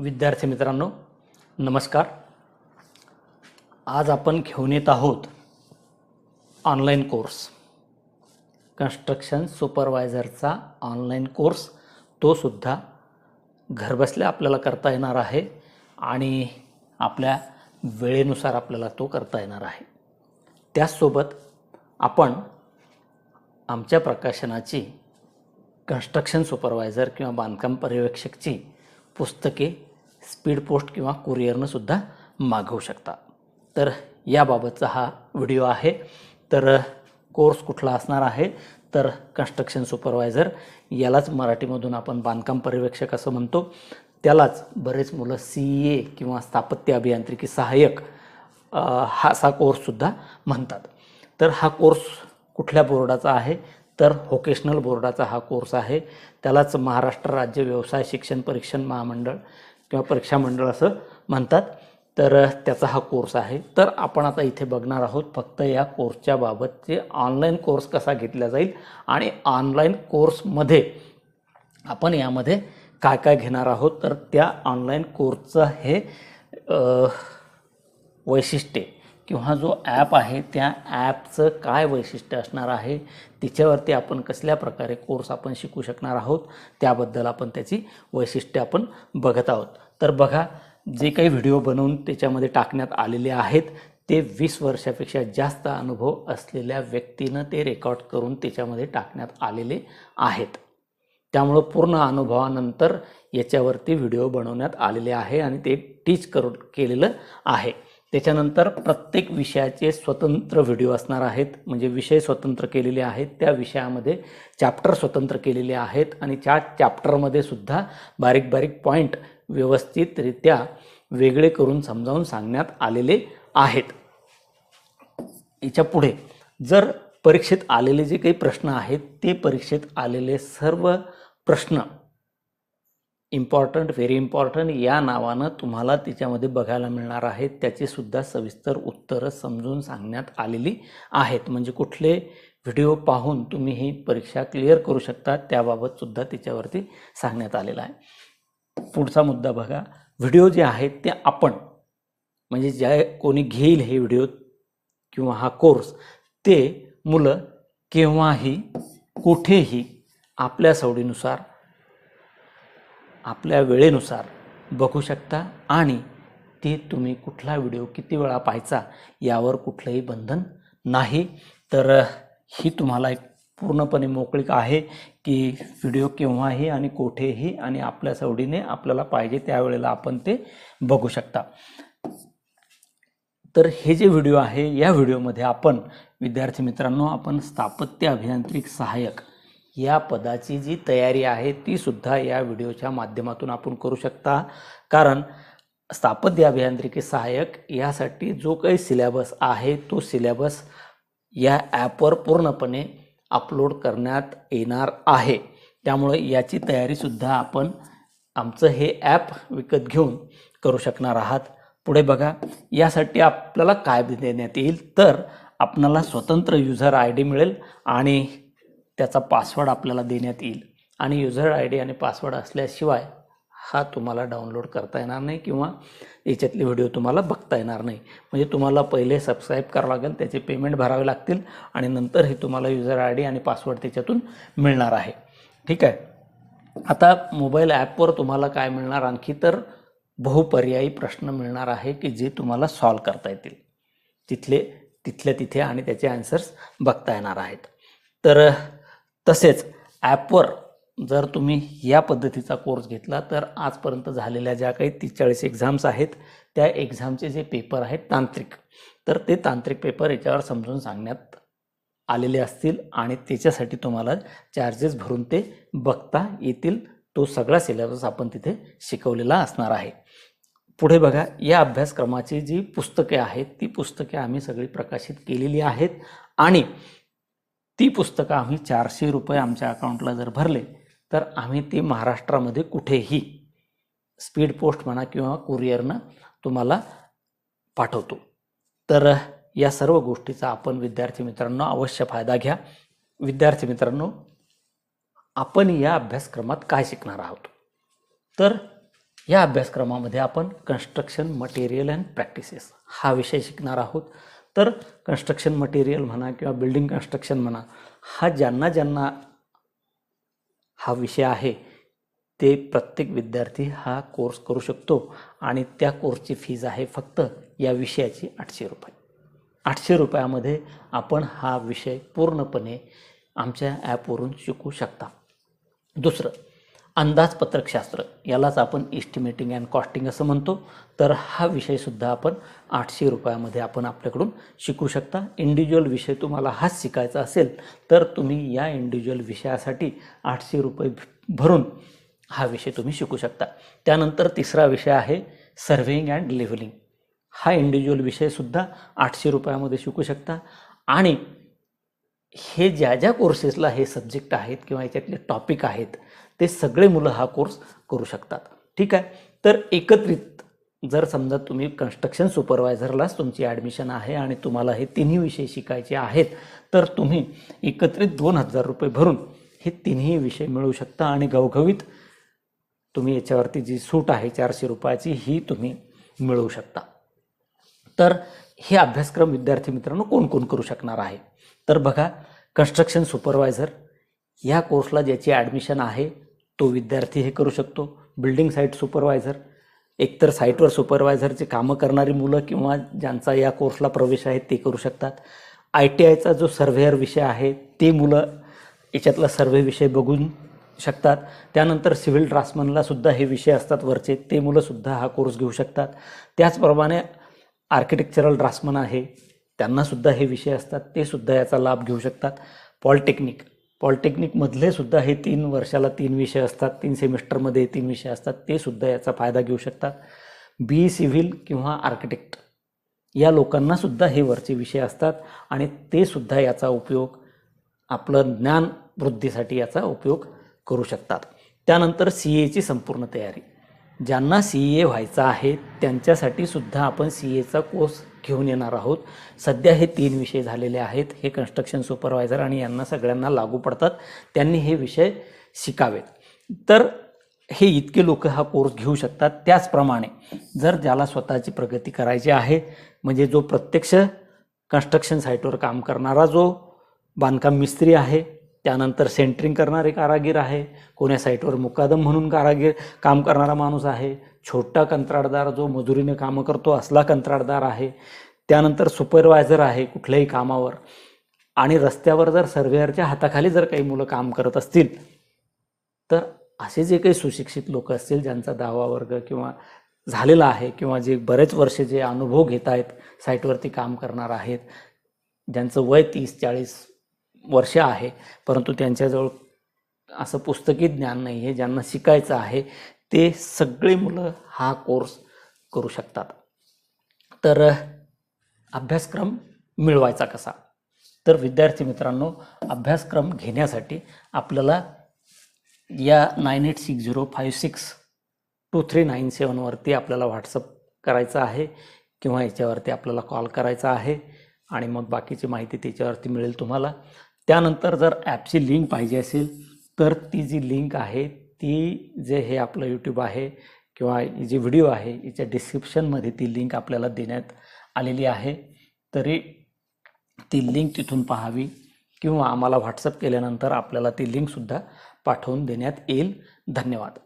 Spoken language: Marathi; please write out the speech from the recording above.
विद्यार्थी मित्रांनो नमस्कार. आज आपण घेऊन येत आहोत ऑनलाईन कोर्स कन्स्ट्रक्शन सुपरवायझरचा ऑनलाईन कोर्स तो सुद्धा घरबसल्या आपल्याला करता येणार आहे आणि आपल्या वेळेनुसार आपल्याला तो करता येणार आहे. त्याचसोबत आपण आमच्या प्रकाशनाची कन्स्ट्रक्शन सुपरवायझर किंवा बांधकाम पर्यवेक्षकची पुस्तके स्पीड पोस्ट किंवा कुरिअरनं सुद्धा मागवू शकता. तर याबाबतचा हा व्हिडिओ आहे. तर कोर्स कुठला असणार आहे? तर कन्स्ट्रक्शन सुपरवायझर. यालाच मराठीमधून आपण बांधकाम पर्यवेक्षक असं म्हणतो. त्यालाच बरेच मुलं सी ए किंवा स्थापत्य अभियांत्रिकी सहाय्यक हा असा कोर्ससुद्धा म्हणतात. तर हा कोर्स कुठल्या बोर्डाचा आहे? तर व्होकेशनल बोर्डाचा हा कोर्स आहे. त्यालाच महाराष्ट्र राज्य व्यवसाय शिक्षण परीक्षण महामंडळ किंवा परीक्षा मंडळ असं म्हणतात. तर त्याचा हा कोर्स आहे. तर आपण आता इथे बघणार आहोत फक्त या कोर्सच्या बाबतचे ऑनलाईन कोर्स कसा घेतला जाईल आणि ऑनलाईन कोर्समध्ये आपण यामध्ये काय काय घेणार आहोत. तर त्या ऑनलाईन कोर्सचं हे वैशिष्ट्ये किंवा जो ॲप आहे त्या ॲपचं काय वैशिष्ट्य असणार आहे तिच्यावरती आपण कसल्या प्रकारे कोर्स आपण शिकू शकणार आहोत त्याबद्दल आपण त्याची वैशिष्ट्ये आपण बघत आहोत. तर बघा जे काही व्हिडिओ बनवून त्याच्यामध्ये टाकण्यात आलेले आहेत ते वीस वर्षापेक्षा जास्त अनुभव असलेल्या व्यक्तीनं ते रेकॉर्ड करून त्याच्यामध्ये टाकण्यात आलेले आहेत. त्यामुळं पूर्ण अनुभवानंतर याच्यावरती व्हिडिओ बनवण्यात आलेले आहे आणि ते टीच करून केलेलं आहे. त्याच्यानंतर प्रत्येक विषयाचे स्वतंत्र व्हिडिओ असणार आहेत. म्हणजे विषय स्वतंत्र केलेले आहेत. त्या विषयामध्ये चॅप्टर स्वतंत्र केलेले आहेत. आणि त्या चॅप्टरमध्ये सुद्धा बारीक बारीक पॉईंट व्यवस्थितरित्या वेगळे करून समजावून सांगण्यात आलेले आहेत. याच्यापुढे जर परीक्षेत आलेले जे काही प्रश्न आहेत ते परीक्षेत आलेले सर्व प्रश्न इम्पॉर्टंट व्हेरी इम्पॉर्टंट या नावानं तुम्हाला तिच्यामध्ये बघायला मिळणार आहेत त्याचीसुद्धा सविस्तर उत्तरं समजून सांगण्यात आलेली आहेत. म्हणजे कुठले व्हिडिओ पाहून तुम्ही ही परीक्षा क्लिअर करू शकता त्याबाबतसुद्धा तिच्यावरती सांगण्यात आलेलं आहे. पुढचा मुद्दा बघा. व्हिडिओ जे आहेत ते आपण म्हणजे ज्या कोणी घेईल हे व्हिडिओ किंवा हा कोर्स ते मुलं केव्हाही कुठेही आपल्या सवडीनुसार आपल्या वेळेनुसार बघू शकता आणि ते तुम्ही कुठला व्हिडिओ किती वेळा पाहायचा यावर कुठलंही बंधन नाही. तर ही तुम्हाला एक पूर्णपणे मोकळीक आहे की व्हिडिओ केव्हाही आणि कोठेही आणि आपल्या सवडीने आपल्याला पाहिजे त्यावेळेला आपण ते बघू शकता. तर हे जे व्हिडिओ आहे या व्हिडिओमध्ये आपण विद्यार्थी मित्रांनो आपण स्थापत्य अभियांत्रिक सहाय्यक या पदाची जी तयारी आहे ती सुद्धा या व्हिडिओच्या माध्यमातून आपण करू शकता. कारण स्थापत्य अभियांत्रिकी सहाय्यक यासाठी जो काही सिलेबस आहे तो सिलेबस या ॲपवर पूर्णपणे अपलोड करण्यात येणार आहे. त्यामुळे याची तयारीसुद्धा आपण आमचं हे ॲप विकत घेऊन करू शकणार आहात. पुढे बघा यासाठी आपल्याला काय देण्यात येईल? तर आपणाला स्वतंत्र युजर आय डी मिळेल आणि त्याचा पासवर्ड आपल्याला देण्यात येईल. आणि युजर आय डी आणि पासवर्ड असल्याशिवाय हा तुम्हाला डाउनलोड करता येणार नाही किंवा याच्यातले व्हिडिओ तुम्हाला बघता येणार नाही. म्हणजे तुम्हाला पहिले सबस्क्राईब करावं लागेल त्याचे पेमेंट भरावे लागतील आणि नंतर हे तुम्हाला युजर आय डी आणि पासवर्ड त्याच्यातून मिळणार आहे. ठीक आहे? आता मोबाईल ॲपवर तुम्हाला काय मिळणार? आणखी तर बहुपर्यायी प्रश्न मिळणार आहे की जे तुम्हाला सॉल्व करता येतील. तिथले तिथल्या तिथे आणि त्याचे आन्सर्स बघता येणार आहेत. तर तसेच ॲपवर जर तुम्ही या पद्धतीचा कोर्स घेतला तर आजपर्यंत झालेल्या ज्या काही तीस चाळीस एक्झाम्स आहेत त्या एक्झामचे जे पेपर आहेत तांत्रिक तर ते तांत्रिक पेपर याच्यावर समजून सांगण्यात आलेले असतील आणि त्याच्यासाठी तुम्हाला चार्जेस भरून ते बघता येतील. तो सगळा सिलेबस आपण तिथे शिकवलेला असणार आहे. पुढे बघा या अभ्यासक्रमाची जी पुस्तके आहेत ती पुस्तके आम्ही सगळी प्रकाशित केलेली आहेत आणि ती पुस्तकं आम्ही चारशे रुपये आमच्या अकाउंटला जर भरले तर आम्ही ती महाराष्ट्रामध्ये कुठेही स्पीड पोस्ट म्हणा किंवा कुरिअरनं तुम्हाला पाठवतो. तर या सर्व गोष्टीचा आपण विद्यार्थी मित्रांनो अवश्य फायदा घ्या. विद्यार्थी मित्रांनो आपण या अभ्यासक्रमात काय शिकणार आहोत? तर या अभ्यासक्रमामध्ये आपण कन्स्ट्रक्शन मटेरियल अँड प्रॅक्टिसेस हा विषय शिकणार आहोत. तर कन्स्ट्रक्शन मटेरियल म्हणा किंवा बिल्डिंग कन्स्ट्रक्शन म्हणा हा ज्यांना ज्यांना हा विषय आहे ते प्रत्येक विद्यार्थी हा कोर्स करू शकतो आणि त्या कोर्सची फीज आहे फक्त या विषयाची आठशे रुपये. आठशे रुपयामध्ये आपण हा विषय पूर्णपणे आमच्या ॲपवरून शिकू शकता. दुसरं अंदाजपत्रकशास्त्र यालाच आपण इस्टिमेटिंग अँड कॉस्टिंग असं म्हणतो. तर हा विषयसुद्धा आपण आठशे रुपयामध्ये आपण आपल्याकडून शिकू शकता. इंडिव्हिज्युअल विषय तुम्हाला हाच शिकायचा असेल तर तुम्ही या इंडिव्हिज्युअल विषयासाठी आठशे रुपये भरून हा विषय तुम्ही शिकू शकता. त्यानंतर तिसरा विषय आहे सर्व्हेइंग अँड लेव्हलिंग हा इंडिव्हिज्युअल विषयसुद्धा आठशे रुपयामध्ये शिकू शकता. आणि हे ज्या ज्या कोर्सेसला हे सब्जेक्ट आहेत किंवा याच्यातले टॉपिक आहेत ते सगळे मुलं हा कोर्स करू शकतात. ठीक आहे? तर एकत्रित जर समजा तुम्ही कन्स्ट्रक्शन सुपरवायझरलाच तुमची ॲडमिशन आहे आणि तुम्हाला हे तिन्ही विषय शिकायचे आहेत तर तुम्ही एकत्रित दोन हजार रुपये भरून हे तिन्ही विषय मिळवू शकता आणि घवघवीत तुम्ही याच्यावरती जी सूट आहे चारशे रुपयाची ही तुम्ही मिळवू शकता. तर हे अभ्यासक्रम विद्यार्थी मित्रांनो कोण कोण करू शकणार आहे? तर बघा कन्स्ट्रक्शन सुपरवायझर या कोर्सला ज्याची ॲडमिशन आहे तो विद्यार्थी हे करू शकतो. बिल्डिंग साईट सुपरवायझर एकतर साईटवर सुपरवायझरचे कामं करणारी मुलं किंवा ज्यांचा या कोर्सला प्रवेश आहे ते करू शकतात. आय टी आयचा जो सर्व्हेअर विषय आहे ते मुलं याच्यातला सर्व्हे विषय बघून शकतात. त्यानंतर सिव्हिल ड्राफ्ट्समनला सुद्धा हे विषय असतात वरचे ते मुलंसुद्धा हा कोर्स घेऊ शकतात. त्याचप्रमाणे आर्किटेक्चरल ड्राफ्ट्समन आहे त्यांनासुद्धा हे विषय असतात ते सुद्धा याचा लाभ घेऊ शकतात. पॉलिटेक्निक पॉलिटेक्निकमधले सुद्धा हे तीन वर्षाला तीन विषय असतात तीन सेमिस्टरमध्ये तीन विषय असतात ते सुद्धा याचा फायदा घेऊ शकतात. बी सिव्हिल किंवा आर्किटेक्ट. या लोकांनासुद्धा हे वरचे विषय असतात आणि ते सुद्धा याचा उपयोग आपलं ज्ञान वृद्धीसाठी याचा उपयोग करू शकतात. त्यानंतर सी एची संपूर्ण तयारी. ज्यांना सी ए व्हायचं आहे त्यांच्यासाठी सुद्धा आपण सी एचा कोर्स घेऊन येणार आहोत. सध्या हे तीन विषय झालेले आहेत. हे कन्स्ट्रक्शन सुपरवायझर आणि यांना सगळ्यांना लागू पडतात. त्यांनी हे विषय शिकावेत. तर हे इतके लोक हा कोर्स घेऊ शकतात. त्याचप्रमाणे जर ज्याला स्वतःची प्रगती करायची आहे म्हणजे जो प्रत्यक्ष कन्स्ट्रक्शन साईटवर काम करणारा जो बांधकाम मिस्त्री आहे त्यानंतर सेंटरिंग करणारे कारागीर आहे. कोण्या साईटवर मुकादम म्हणून कारागीर काम करणारा माणूस आहे. छोटा कंत्राटदार जो मजुरीने कामं करतो असला कंत्राटदार आहे. त्यानंतर सुपरवायझर आहे कुठल्याही कामावर. आणि रस्त्यावर जर सर्वेअरच्या हाताखाली जर काही मुलं काम करत असतील तर असे जे काही सुशिक्षित लोक असतील ज्यांचा दहावा वर्ग किंवा झालेला आहे किंवा जे बरेच वर्ष जे अनुभव घेत आहेत साईटवरती काम करणार आहेत ज्यांचं वय तीस चाळीस वर्ष आहे परंतु त्यांच्याजवळ असं पुस्तकी ज्ञान नाही आहे. ज्यांना शिकायचं आहे ते सगळे मुलं हा कोर्स करू शकतात. तर अभ्यासक्रम मिळवायचा कसा? तर विद्यार्थी मित्रांनो अभ्यासक्रम घेण्यासाठी आपल्याला या nine eight six zero five six two three nine सेवनवरती आपल्याला व्हॉट्सअप करायचं आहे किंवा याच्यावरती आपल्याला कॉल करायचा आहे आणि मग बाकीची माहिती त्याच्यावरती मिळेल तुम्हाला. त्यानंतर जर ॲपची लिंक पाहिजे असेल तर ती जी लिंक आहे ती जे हे आपलं यूट्यूब आहे किंवा जी व्हिडिओ आहे याच्या डिस्क्रिप्शनमध्ये ती लिंक आपल्याला देण्यात आलेली आहे. तरी ती लिंक तिथून पाहावी किंवा आम्हाला व्हॉट्सअप केल्यानंतर आपल्याला ती लिंकसुद्धा पाठवून देण्यात येईल. धन्यवाद.